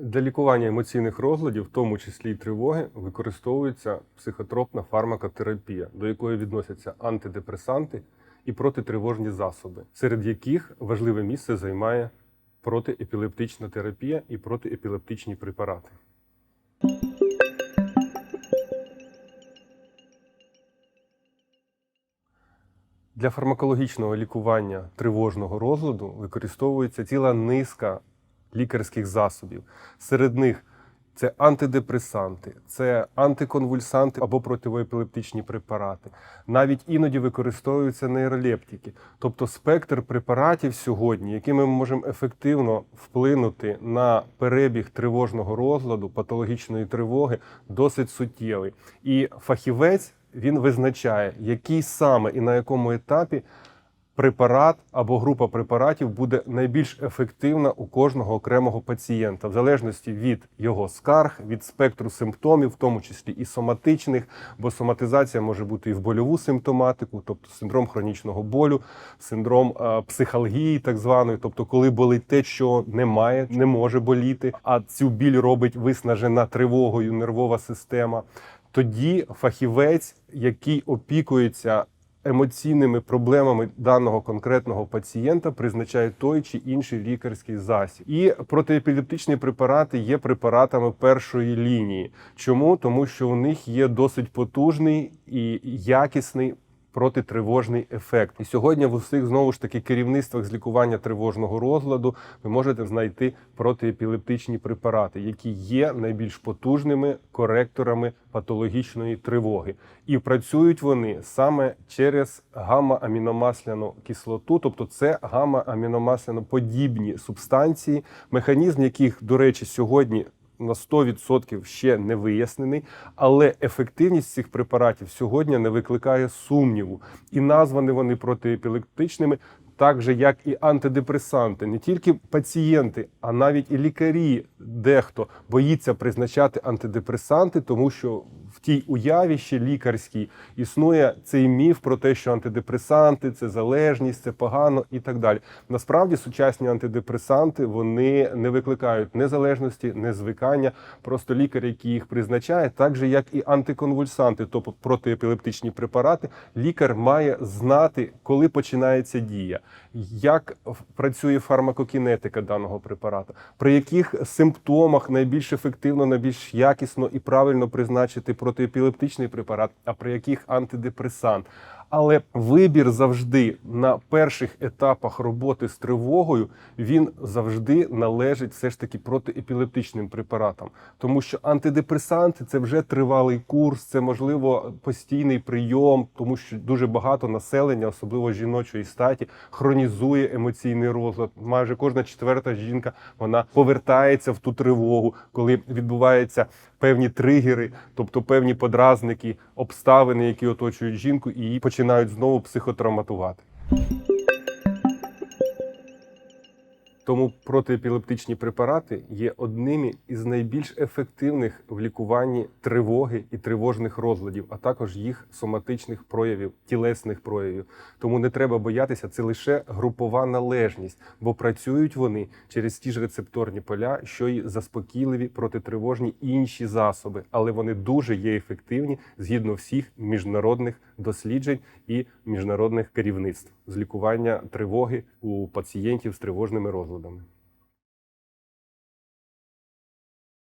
Для лікування емоційних розладів, в тому числі й тривоги, використовується психотропна фармакотерапія, до якої відносяться антидепресанти і протитривожні засоби, серед яких важливе місце займає протиепілептична терапія і протиепілептичні препарати. Для фармакологічного лікування тривожного розладу використовується ціла низка лікарських засобів. Серед них це антидепресанти, це антиконвульсанти або противоепілептичні препарати. Навіть іноді використовуються нейролептики, тобто спектр препаратів сьогодні, якими ми можемо ефективно вплинути на перебіг тривожного розладу, патологічної тривоги, досить суттєвий. І фахівець він визначає, який саме і на якому етапі препарат або група препаратів буде найбільш ефективна у кожного окремого пацієнта, в залежності від його скарг, від спектру симптомів, в тому числі і соматичних, бо соматизація може бути і в больову симптоматику, тобто синдром хронічного болю, синдром е, психалгії, так званої, тобто, коли болить те, що немає, не може боліти, а цю біль робить виснажена тривогою нервова система. Тоді фахівець, який опікується емоційними проблемами даного конкретного пацієнта, призначає той чи інший лікарський засіб. І протиепілептичні препарати є препаратами першої лінії. Чому? Тому що у них є досить потужний і якісний. Протитривожний ефект. І сьогодні в усіх знову ж таки керівництвах з лікування тривожного розладу ви можете знайти протиепілептичні препарати, які є найбільш потужними коректорами патологічної тривоги. І працюють вони саме через гамма-аміномасляну кислоту, тобто це гамма-аміномасляно-подібні субстанції, механізм яких, до речі, сьогодні на 100% ще не вияснений, але ефективність цих препаратів сьогодні не викликає сумніву. І названі вони протиепілептичними, так же як і антидепресанти. Не тільки пацієнти, а навіть і лікарі, дехто боїться призначати антидепресанти, тому що в тій уяві ще лікарській існує цей міф про те, що антидепресанти це залежність, це погано і так далі. Насправді сучасні антидепресанти вони не викликають незалежності, не звикання. Просто лікар, який їх призначає, так же як і антиконвульсанти, тобто протиепілептичні препарати, лікар має знати, коли починається дія, як працює фармакокінетика даного препарата, при яких симптомах найбільш ефективно, найбільш якісно і правильно призначити протиепілептичний препарат, а при яких антидепресант. Але вибір завжди на перших етапах роботи з тривогою він завжди належить все ж таки протиепілептичним препаратам, тому що антидепресанти це вже тривалий курс, це можливо постійний прийом, тому що дуже багато населення, особливо жіночої статі, хронізує емоційний розлад. Майже кожна четверта жінка вона повертається в ту тривогу, коли відбуваються певні тригери, тобто певні подразники, обставини, які оточують жінку, і її починають знову психотравматувати. Тому протиепілептичні препарати є одними із найбільш ефективних в лікуванні тривоги і тривожних розладів, а також їх соматичних проявів, тілесних проявів. Тому не треба боятися, це лише групова належність, бо працюють вони через ті ж рецепторні поля, що й заспокійливі протитривожні інші засоби, але вони дуже є ефективні згідно всіх міжнародних досліджень і міжнародних керівництв з лікування тривоги у пацієнтів з тривожними розладами методами.